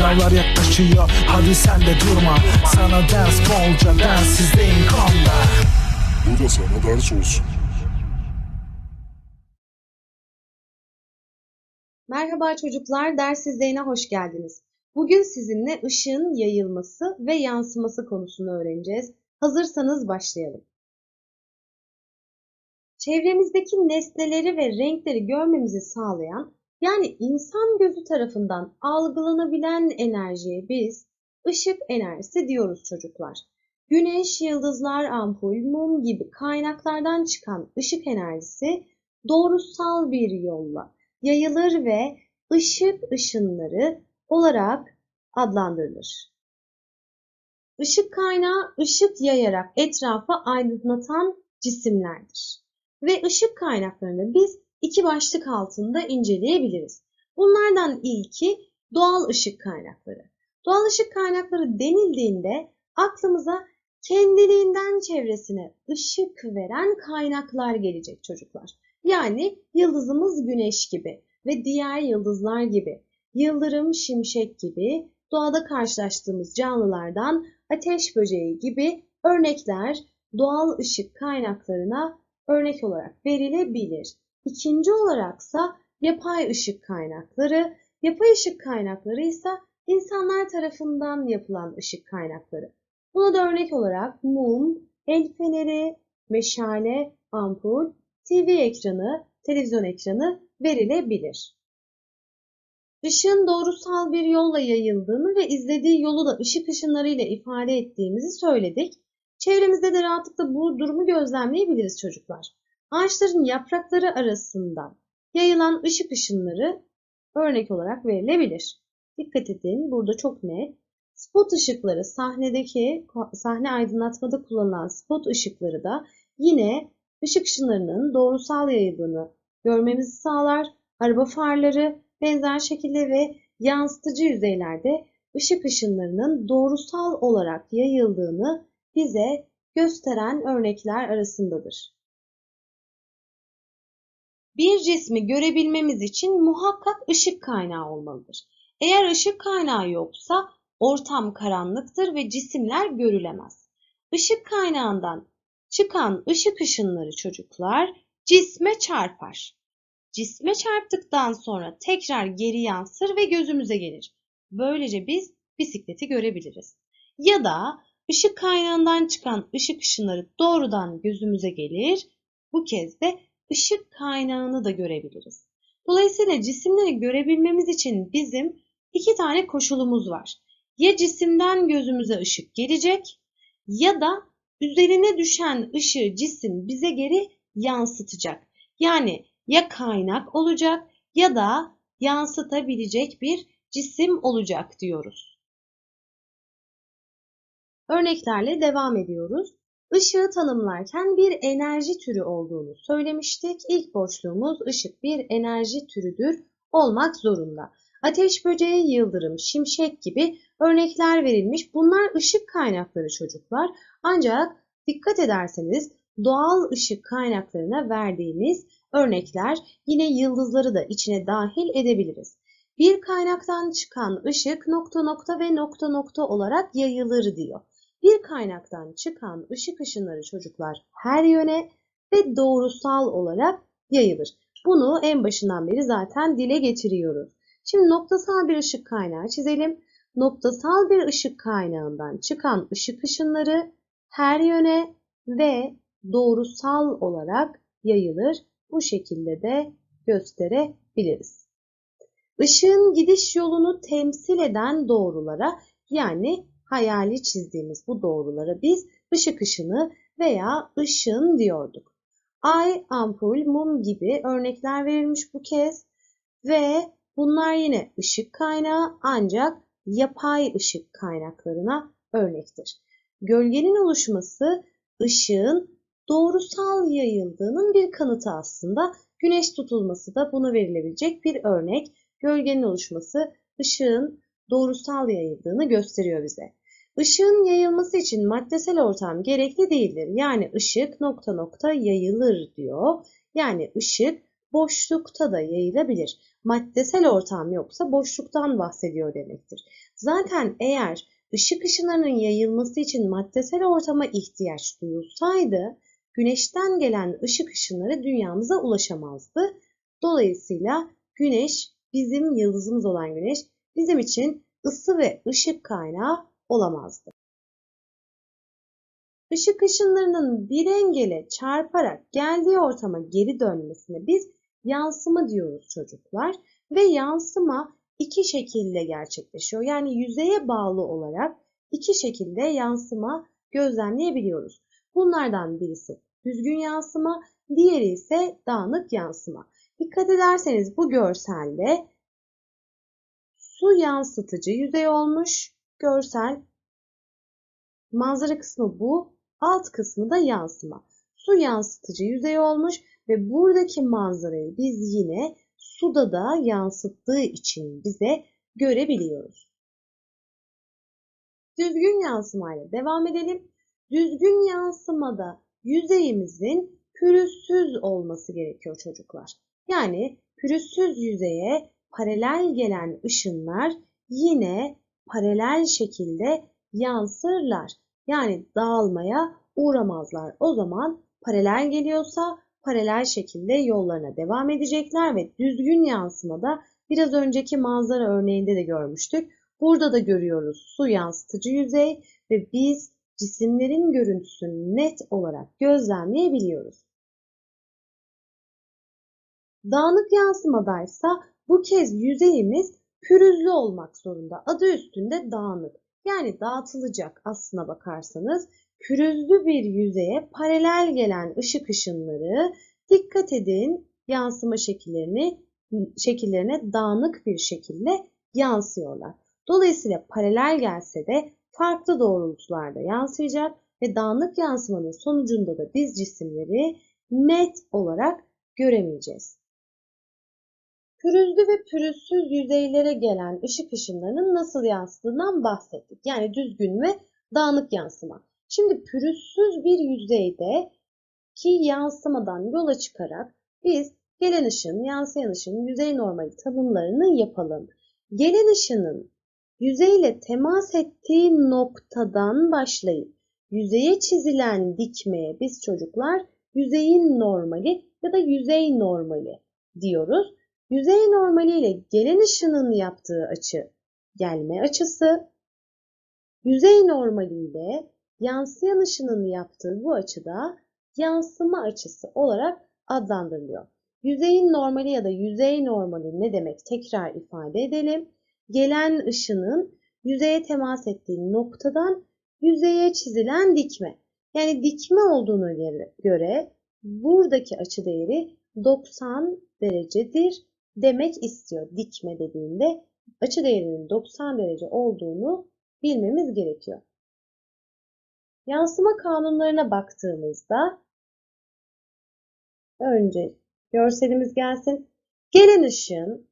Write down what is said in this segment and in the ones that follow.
Sınavlar yaklaşıyor hadi sen de durma Sana ders bolca densizliğin konda Bu da sana ders olsun. Merhaba çocuklar, ders izleyine hoş geldiniz. Bugün sizinle ışığın yayılması ve yansıması konusunu öğreneceğiz. Hazırsanız başlayalım. Çevremizdeki nesneleri ve renkleri görmemizi sağlayan, yani insan gözü tarafından algılanabilen enerjiye biz ışık enerjisi diyoruz çocuklar. Güneş, yıldızlar, ampul, mum gibi kaynaklardan çıkan ışık enerjisi doğrusal bir yolla yayılır ve ışık ışınları olarak adlandırılır. Işık kaynağı ışık yayarak etrafa aydınlatan cisimlerdir. Ve ışık kaynaklarını biz iki başlık altında inceleyebiliriz. Bunlardan ilki doğal ışık kaynakları. Doğal ışık kaynakları denildiğinde aklımıza kendiliğinden çevresine ışık veren kaynaklar gelecek çocuklar. Yani yıldızımız güneş gibi ve diğer yıldızlar gibi, yıldırım, şimşek gibi doğada karşılaştığımız canlılardan ateş böceği gibi örnekler doğal ışık kaynaklarına örnek olarak verilebilir. İkinci olaraksa yapay ışık kaynakları, yapay ışık kaynakları ise insanlar tarafından yapılan ışık kaynakları. Buna da örnek olarak mum, el feneri, meşale, ampul, TV ekranı, televizyon ekranı verilebilir. Işığın doğrusal bir yolla yayıldığını ve izlediği yolu da ışık ışınlarıyla ifade ettiğimizi söyledik. Çevremizde de rahatlıkla bu durumu gözlemleyebiliriz çocuklar. Ağaçların yaprakları arasından yayılan ışık ışınları örnek olarak verilebilir. Dikkat edin burada çok net. Spot ışıkları sahnedeki sahne aydınlatmada kullanılan spot ışıkları da yine ışık ışınlarının doğrusal yayıldığını görmemizi sağlar. Araba farları benzer şekilde ve yansıtıcı yüzeylerde ışık ışınlarının doğrusal olarak yayıldığını bize gösteren örnekler arasındadır. Bir cismi görebilmemiz için muhakkak ışık kaynağı olmalıdır. Eğer ışık kaynağı yoksa ortam karanlıktır ve cisimler görülemez. Işık kaynağından çıkan ışık ışınları çocuklar cisme çarpar. Cisme çarptıktan sonra tekrar geri yansır ve gözümüze gelir. Böylece biz bisikleti görebiliriz. Ya da ışık kaynağından çıkan ışık ışınları doğrudan gözümüze gelir. Bu kez de ışık kaynağını da görebiliriz. Dolayısıyla cisimleri görebilmemiz için bizim iki tane koşulumuz var. Ya cisimden gözümüze ışık gelecek ya da üzerine düşen ışığı cisim bize geri yansıtacak. Yani ya kaynak olacak ya da yansıtabilecek bir cisim olacak diyoruz. Örneklerle devam ediyoruz. Işığı tanımlarken bir enerji türü olduğunu söylemiştik. İlk boşluğumuz ışık bir enerji türüdür olmak zorunda. Ateş böceği, yıldırım, şimşek gibi örnekler verilmiş. Bunlar ışık kaynakları çocuklar. Ancak dikkat ederseniz doğal ışık kaynaklarına verdiğimiz örnekler yine yıldızları da içine dahil edebiliriz. Bir kaynaktan çıkan ışık nokta nokta ve nokta nokta olarak yayılır diyor. Bir kaynaktan çıkan ışık ışınları çocuklar her yöne ve doğrusal olarak yayılır. Bunu en başından beri zaten dile getiriyoruz. Şimdi noktasal bir ışık kaynağı çizelim. Noktasal bir ışık kaynağından çıkan ışık ışınları her yöne ve doğrusal olarak yayılır. Bu şekilde de gösterebiliriz. Işığın gidiş yolunu temsil eden doğrulara yani hayali çizdiğimiz bu doğrulara biz ışık ışını veya ışın diyorduk. Ay, ampul, mum gibi örnekler verilmiş bu kez ve bunlar yine ışık kaynağı ancak yapay ışık kaynaklarına örnektir. Gölgenin oluşması ışığın doğrusal yayıldığının bir kanıtı aslında. Güneş tutulması da buna verilebilecek bir örnek. Gölgenin oluşması ışığın doğrusal yayıldığını gösteriyor bize. Işığın yayılması için maddesel ortam gerekli değildir. Yani ışık nokta nokta yayılır diyor. Yani ışık boşlukta da yayılabilir. Maddesel ortam yoksa boşluktan bahsediyor demektir. Zaten eğer ışık ışınlarının yayılması için maddesel ortama ihtiyaç duyulsaydı, güneşten gelen ışık ışınları dünyamıza ulaşamazdı. Dolayısıyla güneş, bizim yıldızımız olan güneş, bizim için ısı ve ışık kaynağı olamazdı. Işık ışınlarının bir engele çarparak geldiği ortama geri dönmesine biz yansıma diyoruz çocuklar ve yansıma iki şekilde gerçekleşiyor. Yani yüzeye bağlı olarak iki şekilde yansıma gözlemleyebiliyoruz. Bunlardan birisi düzgün yansıma, diğeri ise dağınık yansıma. Dikkat ederseniz bu görselde su yansıtıcı yüzey olmuş. Görsel manzara kısmı bu, alt kısmı da yansıma. Su yansıtıcı yüzey olmuş ve buradaki manzarayı biz yine suda da yansıttığı için bize görebiliyoruz. Düzgün yansımayla devam edelim. Düzgün yansımada yüzeyimizin pürüzsüz olması gerekiyor çocuklar. Yani pürüzsüz yüzeye paralel gelen ışınlar yine paralel şekilde yansırlar. Yani dağılmaya uğramazlar. O zaman paralel geliyorsa paralel şekilde yollarına devam edecekler ve düzgün yansımada biraz önceki manzara örneğinde de görmüştük. Burada da görüyoruz su yansıtıcı yüzey ve biz cisimlerin görüntüsünü net olarak gözlemleyebiliyoruz. Dağınık yansımadaysa bu kez yüzeyimiz pürüzlü olmak zorunda. Adı üstünde dağınık. Yani dağıtılacak aslına bakarsanız pürüzlü bir yüzeye paralel gelen ışık ışınları dikkat edin yansıma şekillerini şekillerine dağınık bir şekilde yansıyorlar. Dolayısıyla paralel gelse de farklı doğrultularda yansıyacak ve dağınık yansımanın sonucunda da biz cisimleri net olarak göremeyeceğiz. Pürüzlü ve pürüzsüz yüzeylere gelen ışık ışınlarının nasıl yansıdığından bahsettik. Yani düzgün ve dağınık yansıma. Şimdi pürüzsüz bir yüzeyde ki yansımadan yola çıkarak biz gelen ışın, yansıyan ışın, yüzey normali tanımlarını yapalım. Gelen ışının yüzeyle temas ettiği noktadan başlayıp yüzeye çizilen dikmeye biz çocuklar yüzeyin normali ya da yüzey normali diyoruz. Yüzey normali ile gelen ışının yaptığı açı gelme açısı, yüzey normali ile yansıyan ışının yaptığı bu açıda yansıma açısı olarak adlandırılıyor. Yüzeyin normali ya da yüzey normali ne demek tekrar ifade edelim. Gelen ışının yüzeye temas ettiği noktadan yüzeye çizilen dikme. Yani dikme olduğuna göre buradaki açı değeri 90 derecedir demek istiyor dikme dediğinde açı değerinin 90 derece olduğunu bilmemiz gerekiyor. Yansıma kanunlarına baktığımızda önce görselimiz gelsin. Gelen ışığın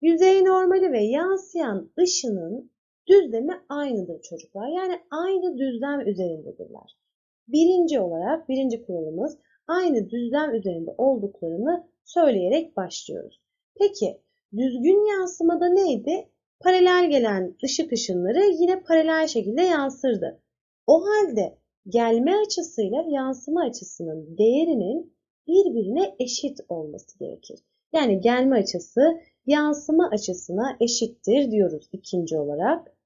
yüzey normali ve yansıyan ışının düzlemi aynıdır çocuklar. Yani aynı düzlem üzerindedirler. Birinci olarak birinci kuralımız aynı düzlem üzerinde olduklarını söyleyerek başlıyoruz. Peki düzgün yansımada neydi? Paralel gelen ışık ışınları yine paralel şekilde yansırdı. O halde gelme açısıyla yansıma açısının değerinin birbirine eşit olması gerekir. Yani gelme açısı yansıma açısına eşittir diyoruz ikinci olarak.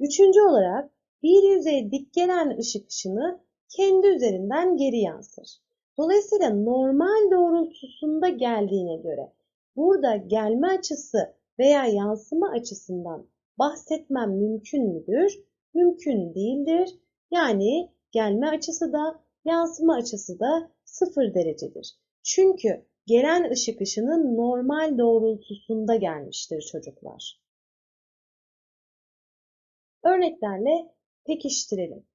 Üçüncü olarak bir yüzeye dik gelen ışık ışını kendi üzerinden geri yansır. Dolayısıyla normal doğrultusunda geldiğine göre burada gelme açısı veya yansıma açısından bahsetmem mümkün müdür? Mümkün değildir. Yani gelme açısı da yansıma açısı da sıfır derecedir. Çünkü gelen ışık ışının normal doğrultusunda gelmiştir çocuklar. Örneklerle pekiştirelim.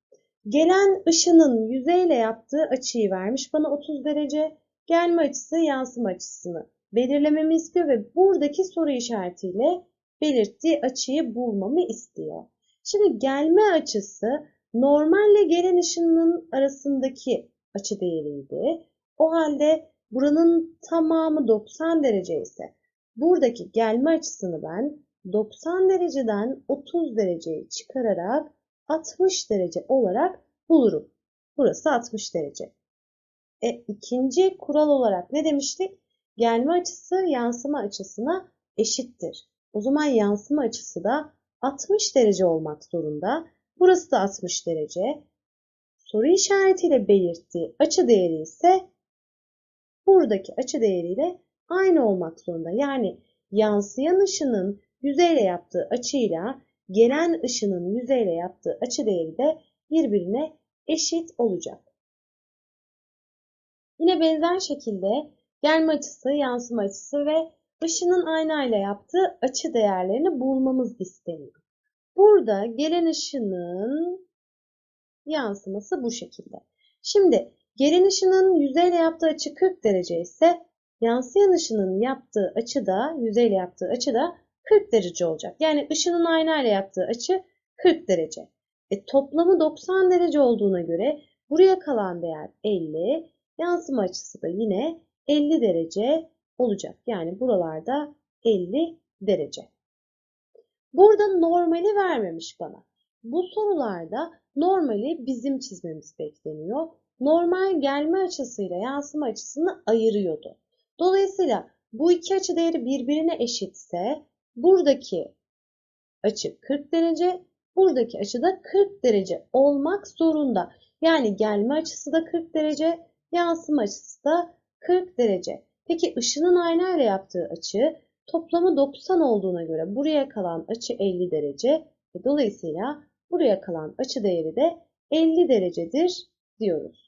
Gelen ışının yüzeyle yaptığı açıyı vermiş bana 30 derece. Gelme açısı yansıma açısını belirlememi istiyor ve buradaki soru işaretiyle belirttiği açıyı bulmamı istiyor. Şimdi gelme açısı normalle gelen ışının arasındaki açı değeriydi. O halde buranın tamamı 90 derece ise buradaki gelme açısını ben 90 dereceden 30 dereceyi çıkararak 60 derece olarak bulurum. Burası 60 derece. E, ikinci kural olarak ne demiştik? Gelme açısı yansıma açısına eşittir. O zaman yansıma açısı da 60 derece olmak zorunda. Burası da 60 derece. Soru işaretiyle belirttiği açı değeri ise buradaki açı değeriyle aynı olmak zorunda. Yani yansıyan ışının yüzeyle yaptığı açıyla gelen ışının yüzeyle yaptığı açı değeri de birbirine eşit olacak. Yine benzer şekilde gelme açısı, yansıma açısı ve ışının aynayla yaptığı açı değerlerini bulmamız isteniyor. Burada gelen ışının yansıması bu şekilde. Şimdi gelen ışının yüzeyle yaptığı açı 40 derece ise yansıyan ışının yaptığı açı da yüzeyle yaptığı açı da 40 derece olacak. Yani ışının aynayla yaptığı açı 40 derece. E, toplamı 90 derece olduğuna göre buraya kalan değer 50, yansıma açısı da yine 50 derece olacak. Yani buralarda 50 derece. Burada normali vermemiş bana. Bu sorularda normali bizim çizmemiz bekleniyor. Normal gelme açısıyla yansıma açısını ayırıyordu. Dolayısıyla bu iki açı değeri birbirine eşitse buradaki açı 40 derece, buradaki açı da 40 derece olmak zorunda. Yani gelme açısı da 40 derece, yansıma açısı da 40 derece. Peki ışının aynayla yaptığı açı toplamı 90 olduğuna göre buraya kalan açı 50 derece. Dolayısıyla buraya kalan açı değeri de 50 derecedir diyoruz.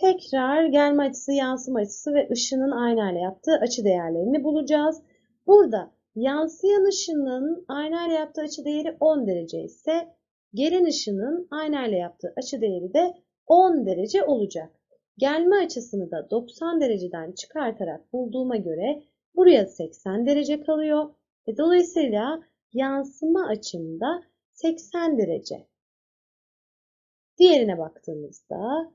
Tekrar gelme açısı, yansıma açısı ve ışının aynayla yaptığı açı değerlerini bulacağız. Burada yansıyan ışının aynayla yaptığı açı değeri 10 derece ise gelen ışının aynayla yaptığı açı değeri de 10 derece olacak. Gelme açısını da 90 dereceden çıkartarak bulduğuma göre buraya 80 derece kalıyor. E dolayısıyla yansıma açımda 80 derece. Diğerine baktığımızda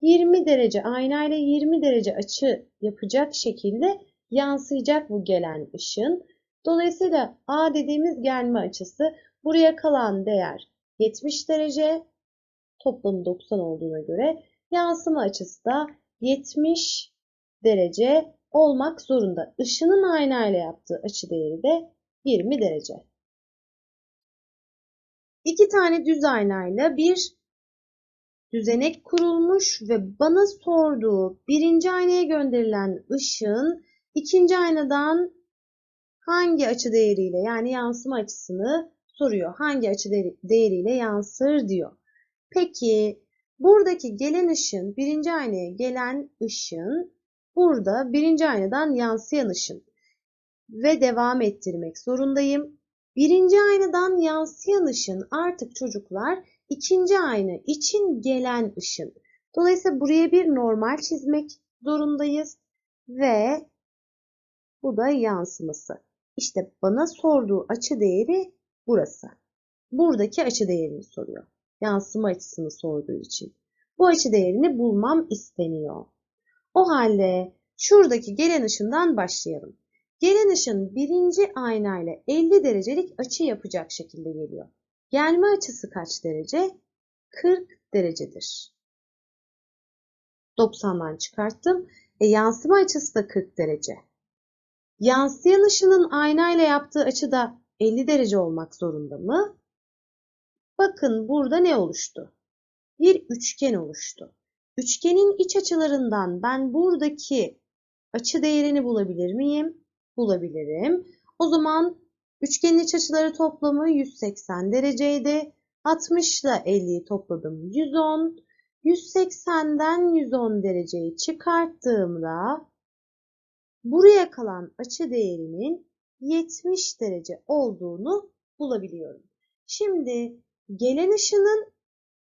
20 derece aynayla 20 derece açı yapacak şekilde yansıyacak bu gelen ışın. Dolayısıyla A dediğimiz gelme açısı buraya kalan değer 70 derece toplamı 90 olduğuna göre yansıma açısı da 70 derece olmak zorunda. Işının aynayla yaptığı açı değeri de 20 derece. İki tane düz aynayla bir düzenek kurulmuş ve bana sorduğu birinci aynaya gönderilen ışın ikinci aynadan hangi açı değeriyle yani yansıma açısını soruyor. Hangi açı değeriyle yansır diyor. Peki buradaki gelen ışın birinci aynaya gelen ışın burada birinci aynadan yansıyan ışın ve devam ettirmek zorundayım. Birinci aynadan yansıyan ışın artık çocuklar ikinci ayna için gelen ışın. Dolayısıyla buraya bir normal çizmek zorundayız ve bu da yansıması. İşte bana sorduğu açı değeri burası. Buradaki açı değerini soruyor. Yansıma açısını sorduğu için. Bu açı değerini bulmam isteniyor. O halde şuradaki gelen ışından başlayalım. Gelen ışın birinci aynayla 50 derecelik açı yapacak şekilde geliyor. Gelme açısı kaç derece? 40 derecedir. 90'dan çıkarttım. E, yansıma açısı da 40 derece. Yansıyan ışının aynayla yaptığı açı da 50 derece olmak zorunda mı? Bakın burada ne oluştu? Bir üçgen oluştu. Üçgenin iç açılarından ben buradaki açı değerini bulabilir miyim? Bulabilirim. O zaman üçgenin iç açıları toplamı 180 dereceydi. 60 ile 50'yi topladım 110. 180'den 110 dereceyi çıkarttığımda buraya kalan açı değerinin 70 derece olduğunu bulabiliyorum. Şimdi gelen ışının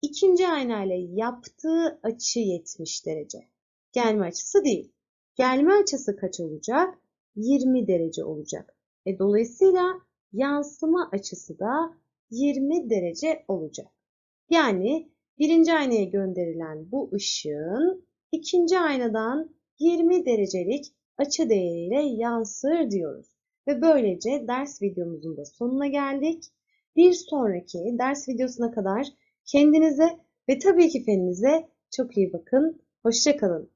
ikinci aynayla yaptığı açı 70 derece. Gelme açısı değil. Gelme açısı kaç olacak? 20 derece olacak. E, dolayısıyla yansıma açısı da 20 derece olacak. Yani birinci aynaya gönderilen bu ışığın ikinci aynadan 20 derecelik açı değeriyle yansır diyoruz. Ve böylece ders videomuzun da sonuna geldik. Bir sonraki ders videosuna kadar kendinize ve tabii ki feninize çok iyi bakın. Hoşça kalın.